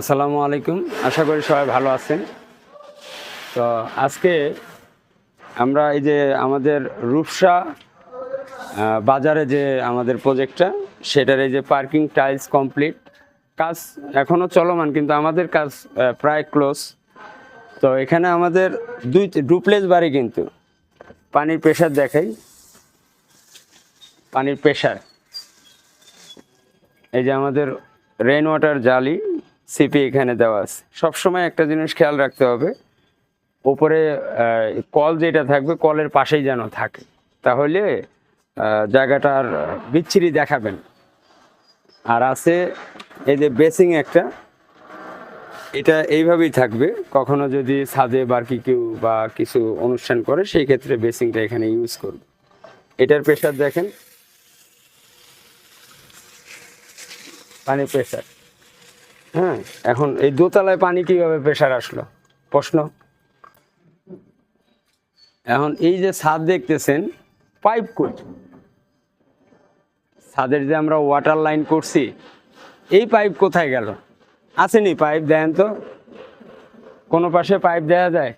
আসসালামু আলাইকুম। আশা করি সবাই ভালো আছেন। তো আজকে আমরা এই যে আমাদের রূপসা বাজারে যে আমাদের প্রজেক্টটা, সেটার এই যে পার্কিং টাইলস কমপ্লিট। কাজ এখনও চলমান, কিন্তু আমাদের কাজ প্রায় ক্লোজ। তো এখানে আমাদের দুই ডুপ্লেস বাড়ি কিন্তু। পানির প্রেশার দেখাই। পানির প্রেশার। এই যে আমাদের রেন ওয়াটার জালি। সিপি এখানে দেওয়া আছে। সবসময় একটা জিনিস খেয়াল রাখতে হবে, ওপরে কল যেটা থাকবে কলের পাশেই যেন থাকে। তাহলে জায়গাটার বিচ্ছিরি দেখাবেন আর আছে, এই যে বেসিং একটা, এটা এইভাবেই থাকবে। কখনো যদি ছাদে কেউ বা কিছু অনুষ্ঠান করে, সেই ক্ষেত্রে বেসিংটা এখানে ইউজ করবে। এটার প্রেশার দেখেন। পানি প্রেশার হ্যাঁ এখন এই দোতলায় পানি কীভাবে প্রেশার আসলো? প্রশ্ন। এখন এই যে ছাদ দেখতেছেন, পাইপ কই? ছাদের যে আমরা ওয়াটার লাইন করছি, এই পাইপ কোথায় গেল? আসেনি পাইপ, দেন তো। কোনো পাশে পাইপ দেওয়া যায়?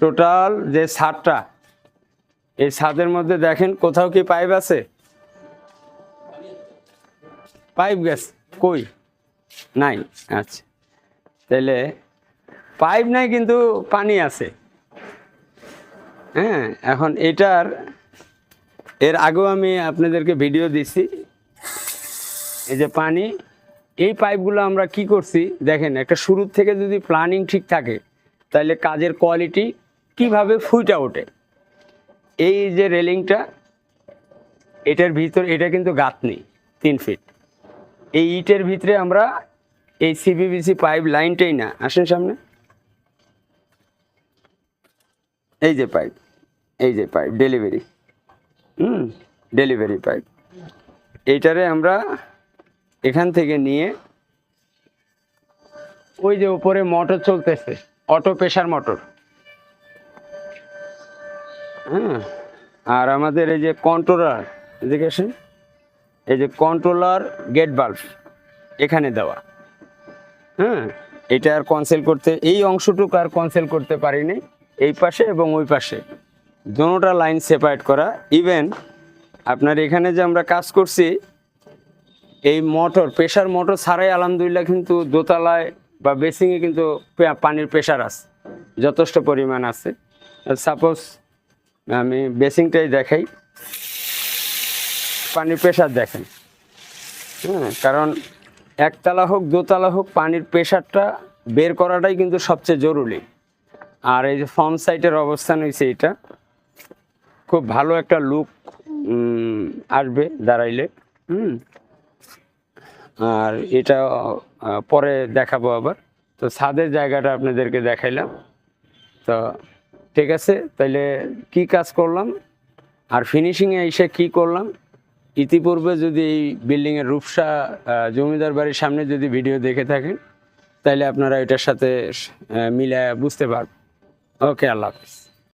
টোটাল যে ছাদটা, এই ছাদের মধ্যে দেখেন কোথাও কি পাইপ আছে? পাইপ গেছে, কই? নাই আচ্ছা। তাহলে পাইপ নাই কিন্তু পানি আছে। হ্যাঁ এখন এটার, এর আগেও আমি আপনাদেরকে ভিডিও দিছি। এই যে পানি, এই পাইপগুলো আমরা কি করছি, দেখেন, একটা শুরুর থেকে যদি প্ল্যানিং ঠিক থাকে তাহলে কাজের কোয়ালিটি কীভাবে ফুইটা ওঠে। এই যে রেলিংটা এটার ভিতর, এটা কিন্তু গাত নেই তিন ফিট এই ইটের ভিতরে আমরা এই সিবিবিসি পাইপ লাইনটাই না। আসেন সামনে। এই যে পাইপ এই যে পাইপ ডেলিভারি হুম ডেলিভারি পাইপ এইটারে আমরা এখান থেকে নিয়ে ওই যে উপরে মোটর চলতেছে অটো প্রেশার মোটর হ্যাঁ আর আমাদের এই যে কন্ট্রোলার এদিকে আসেন। এই যে কন্ট্রোলার গেট বাল্ব এখানে দেওয়া। হ্যাঁ। এটা আর কনসেল করতে এই অংশটুকু আর কনসেল করতে পারিনি এই পাশে এবং ওই পাশে। দুটোটা লাইন সেপারেট করা। ইভেন আপনার এখানে যে আমরা কাজ করছি এই মোটর প্রেশার মোটর ছাড়াই আলহামদুলিল্লাহ কিন্তু দোতলায় বা বেসিংয়ে কিন্তু পানির প্রেশার আছে যথেষ্ট পরিমাণ আছে। সাপোজ আমি বেসিংটাই দেখাই। পানির প্রেশার দেখেন। হ্যাঁ কারণ একতলা হোক, দোতলা হোক, পানির প্রেশারটা বের করাটাই কিন্তু সবচেয়ে জরুরি। আর এই যে ফর্ম সাইটের অবস্থান হয়েছে এটা খুব ভালো একটা লুক আসবে দাঁড়াইলে। হুম, আর এটা পরে দেখাবো আবার। তো ছাদের জায়গাটা আপনাদেরকে দেখাইলাম। তো ঠিক আছে, তাইলে কি কাজ করলাম? আর ফিনিশিংয়ে এসে কি করলাম? ইতিপূর্বে যদি এই বিল্ডিংয়ের রূপসা জমিদার বাড়ির সামনে যদি ভিডিও দেখে থাকেন তাহলে আপনারা এটার সাথে মিলে বুঝতে পারবেন। ওকে আল্লাহ হাফিজ।